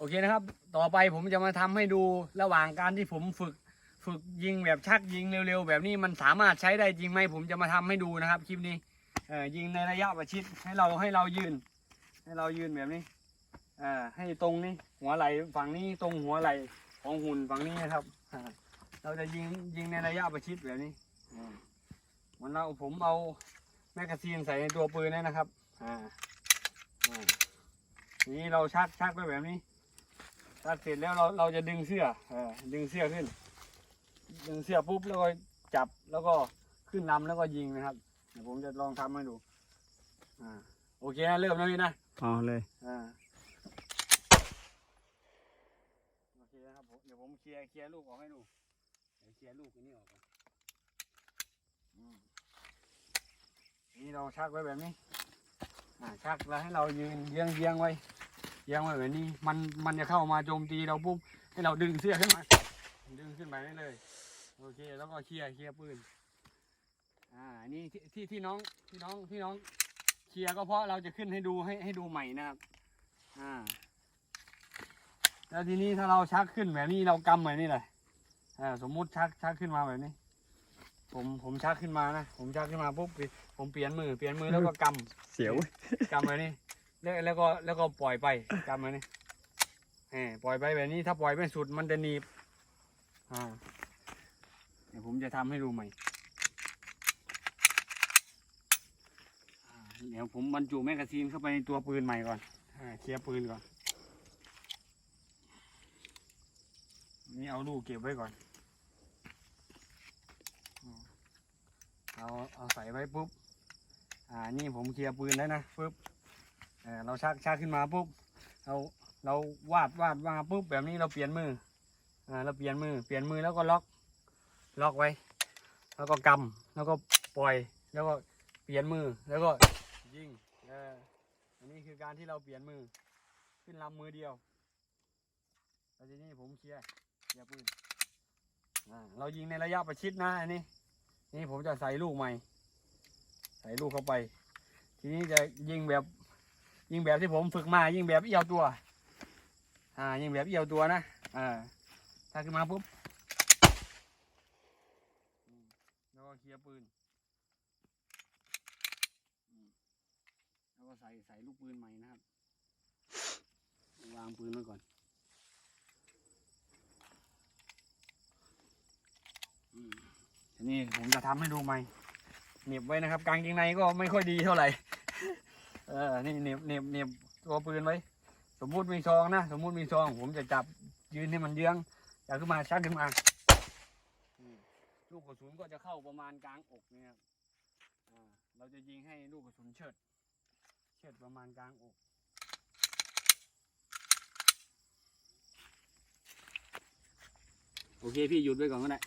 โอเคนะครับ ต่อไปผมจะมาทำให้ดูระหว่างการที่ผมฝึกฝึกยิงแบบชักยิงเร็วๆ แบบนี้มันสามารถใช้ได้จริงไหมผมจะมาทำให้ดูนะครับคลิปนี้เออยิงในระยะประชิดให้เราให้เรายืน ให้เรายืนแบบนี้อ่าให้ตรงนี้หัวไหล่ฝั่งนี้ตรงหัวไหล่ของหุ่นฝั่งนี้นะครับเราจะยิงยิงในระยะประชิดแบบนี้เหมือนเราผมเอาแมกกาซีนใส่ในตัวปืนนี่นะครับอ่าอ่านี้เราชักชักไปแบบนี้ ชักเสร็จแล้วเราเราจะดึงเสื้อเออดึงเสื้อขึ้น ดึงเสื้อปุ๊บแล้วก็จับแล้วก็ขึ้นลำแล้วก็ยิงนะครับเดี๋ยวผมจะลองทำให้ดูอ่าโอเคนะเริ่มแล้วพี่นะเอาเลยอ่าโอเคนะครับผมเดี๋ยวผมเคลียร์เคลียร์ลูกออกให้ดูเดี๋ยวเคลียร์ลูกอันนี้ออกก่อนอืมนี่เราชักไว้แบบนี้อ่าชักแล้วให้เรายืนเยียงเยียงไว้ เยียงไว้แบบนี้ มันมันจะเข้ามาโจมตีเราปุ๊บให้เราดึงเสื้อขึ้นมา ดึงขึ้นไปได้เลยโอเค แล้วก็เคลียร์เคลียร์ปืนอ่านี่ที่ที่ที่น้องที่น้องที่น้องเคลียร์ก็เพราะเราจะขึ้นให้ดูให้ให้ดูใหม่นะครับอ่าแล้วทีนี้ถ้าเราชักขึ้นแบบนี้เรากำแบบนี้เลยอ่าสมมุติชักชักขึ้นมาแบบนี้ ผมผมชักขึ้นมานะผมชักขึ้นมาปุ๊บผมเปลี่ยนมือเปลี่ยนมือแล้วก็กำเสียวกำแบบนี้ แล้วแล้วก็แล้วก็ปล่อยไปกำแบบนี้แหมปล่อยไปแบบนี้ถ้าปล่อยไม่สุดมันจะหนีบอ่าเดี๋ยวผมจะทำให้ดูใหม่อ่าเดี๋ยวผมบรรจุแมกกาซีนเข้าไปในตัวปืนใหม่ก่อนอ่าเคลียร์ปืนก่อนนี่เอาลูกเก็บไว้ก่อนเอาเอาใส่ไว้ปุ๊บอ่านี่ผมเคลียร์ปืนแล้วนะปุ๊บ ออเราชักชักขึ้นมาปุ๊บเราเราวาดวาดวาปุ๊บแบบนี้เราเปลี่ยนมืออ่าเราเปลี่ยนมือเปลี่ยนมือแล้วก็ล็อกล็อกไว้ แล้วก็กำแล้วก็ปล่อยแล้วก็เปลี่ยนมือแล้วก็ยิงเอออันนี้คือการที่เราเปลี่ยนมือ ขึ้นลำมือเดียวแล้วทีนี้ผมเคลียร์เคลียร์ปืนอ่าเรายิงในระยะประชิดนะอันนี้นี่ผมจะใส่ลูกใหม่ ใส่ลูกเข้าไป ทีนี้จะยิงแบบ ยิงแบบที่ผมฝึกมายิงแบบเอี่ยวตัว อ่า ยิงแบบเอี่ยวตัวนะอ่าถ้าขึ้นมาปุ๊บแล้วก็เคลียร์ปืนแล้วก็ใส่ใส่ลูกปืนใหม่นะครับ วางปืนไว้ก่อนอืมทีนี้ผมจะทำให้ดูใหม่เหน็บไว้นะครับ กางเกงในก็ไม่ค่อยดีเท่าไหร่ เออ นี่เน็บเน็บเน็บตัวปืนไว้ สมมุติมีซองนะ สมมุติมีซอง ผมจะจับยืนให้มันเยื้องอยากขึ้นมาชักขึ้นมา ลูกกระสุนก็จะเข้าประมาณกลางอกเนี่ยเราจะยิงให้ลูกกระสุนเชิด เชิดประมาณกลางอกโอเค พี่หยุดไว้ก่อนก็ได้